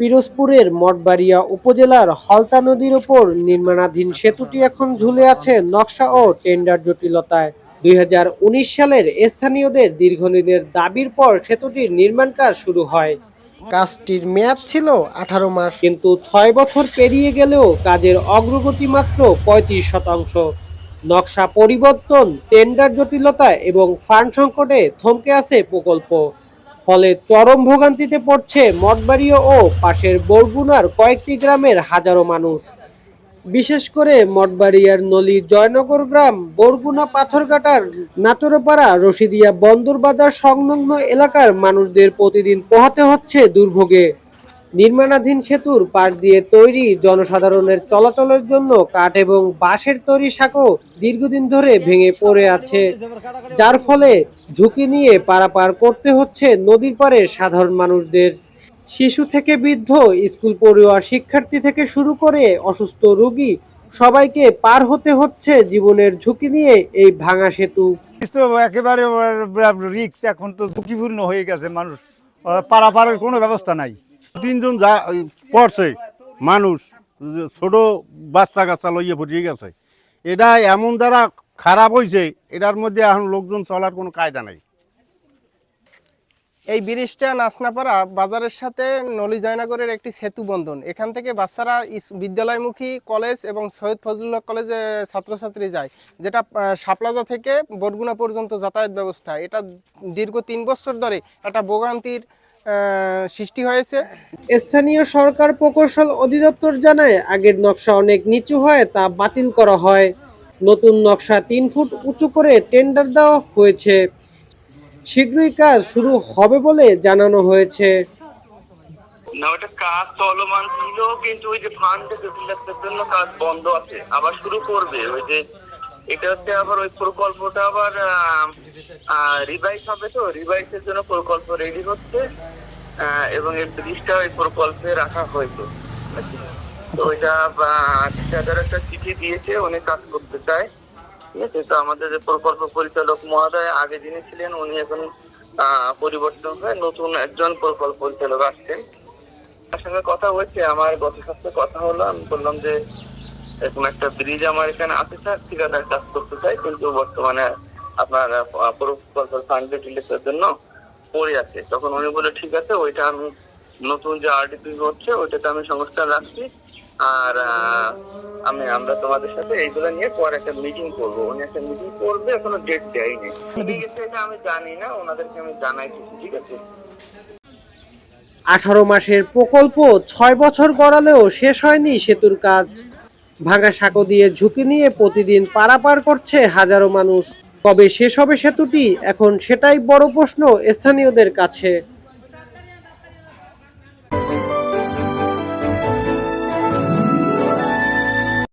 পিরোজপুরের মঠবাড়িয়া উপজেলার হলতা নদীর ওপর নির্মাণাধীন সেতুটি এখন ঝুলে আছে নকশা ও টেন্ডার জটিলতায়। দুই হাজার উনিশ সালের স্থানীয়দের দীর্ঘদিনের দাবির পর সেতুটির নির্মাণ কাজ শুরু হয়। কাজটির মেয়াদ ছিল আঠারো মাস, কিন্তু ছয় বছর পেরিয়ে গেলেও কাজের অগ্রগতি মাত্র পঁয়ত্রিশ শতাংশ। নকশা পরিবর্তন, টেন্ডার জটিলতা এবং ফান্ড সংকটে থমকে আছে প্রকল্প। ফলে চরম ভোগান্তিতে পড়ছে মঠবাড়িয়া ও পাশের বরগুনার কয়েকটি গ্রামের হাজারো মানুষ। বিশেষ করে মঠবাড়িয়ার নলি জয়নগর গ্রাম, বরগুনা পাথরঘাটার নাতরপাড়া, রশিদিয়া বন্দর বাজার সংলগ্ন এলাকার মানুষদের প্রতিদিন পোহাতে হচ্ছে দুর্ভোগে। নির্মাণাধীন সেতুর পাশ দিয়ে তৈরি জনসাধারণের চলাচলের জন্য কাঠ এবং বাঁশের তৈরি সাঁকো দীর্ঘদিন ধরে ভেঙে পড়ে আছে। যার ফলে ঝুঁকি নিয়ে পারাপার করতে হচ্ছে নদীর পারে সাধারণ মানুষদের। শিশু থেকে বৃদ্ধ, স্কুল পড়ুয়া, শিক্ষার্থী থেকে শুরু করে অসুস্থ রোগী সবাইকে পার হতে হচ্ছে জীবনের ঝুঁকি নিয়ে এই ভাঙা সেতু। একেবারে রিক্স এখন তো ঝুঁকিপূর্ণ হয়ে গেছে মানুষ। পারাপারের কোনো ব্যবস্থা নাই। তিনজন যা পড়ছে, মানুষ ছোট বাচ্চা কাচ্চা লইয়ে পড়িয়ে গেছে। এটা এমন দ্বারা খারাপ হয়েছে এটার মধ্যে এখন লোকজন চলার কোনো কায়দা নাই। এই ব্রিজটা নাচনাপাড়া বাজারের সাথে নলি জয়নগরের একটি সেতু বন্ধন। এখান থেকে বাচ্চারা বিদ্যালয়মুখী কলেজ এবং সৈয়দ ফজলুল্লাহ কলেজে ছাত্রছাত্রী যায়, যেটা শাপলাজা থেকে বরগুনা পর্যন্ত যাতায়াত ব্যবস্থা। এটা দীর্ঘ তিন বছর ধরে একটা ভোগান্তির সৃষ্টি হয়েছে। স্থানীয় সরকার প্রকৌশল অধিদপ্তর জানায় আগের নকশা অনেক নিচু হয় তা বাতিল করা হয়। নতুন নকশা তিন ফুট উঁচু করে টেন্ডার দেওয়া হয়েছে। শীঘ্রই কাজ শুরু হবে বলে জানানো হয়েছে। না ওটা কাজ চলমান ছিল কিন্তু ওই যে ফান্ড জন্য কাজ বন্ধ আছে। আবার শুরু করবে ওই যে এটা হচ্ছে আবার ওই প্রকল্পটা আবার রিভাইজ হবে তো? রিভাইজের জন্য প্রকল্প রেডি হচ্ছে এবং এই ব্রিজটা ওই প্রকল্পে রাখা হয়েছে। তো ওইটা ঠিকাদার একটা চিঠি দিয়েছে উনি কাজ করতে চায়। ঠিক আছে? তো আমাদের যে প্রকল্প পরিচালক মহোদয় আগে যিনি ছিলেন উনি এখন পরিবর্তন হয়ে নতুন একজন প্রকল্প পরিচালক আসছেন। তার সঙ্গে কথা হয়েছে আমার গত সপ্তাহে কথা হলো আমি বললাম যে এরকম একটা ব্রিজ আমার এখানে আছে স্যার ঠিকাদার কাজ করতে চাই কিন্তু বর্তমানে আপনার প্রকল্প ফান্ড জন্য পড়ে আছে। তখন উনি বলে ঠিক আছে ওইটা আমি নতুন যে আরডিপি হচ্ছে ওইটাতে আমি সংস্থান রাখছি। আর আমি আমরা তোমাদের সাথে এইগুলো নিয়ে পরে একটা মিটিং করব। উনি একটা মিটিং করবে এখনও ডেট দেয়নি। এটা আমি জানি না ওনাদেরকে আমি জানাইছি ঠিক আছে? আঠারো মাসের প্রকল্প ছয় বছর গড়ালেও শেষ হয়নি সেতুর কাজ। ভাঙা সাঁকো দিয়ে ঝুঁকি নিয়ে প্রতিদিন পারাপার করছে হাজারো মানুষ। কবে শেষ হবে সেতুটি? এখন সেটাই বড় প্রশ্ন স্থানীয়দের কাছে।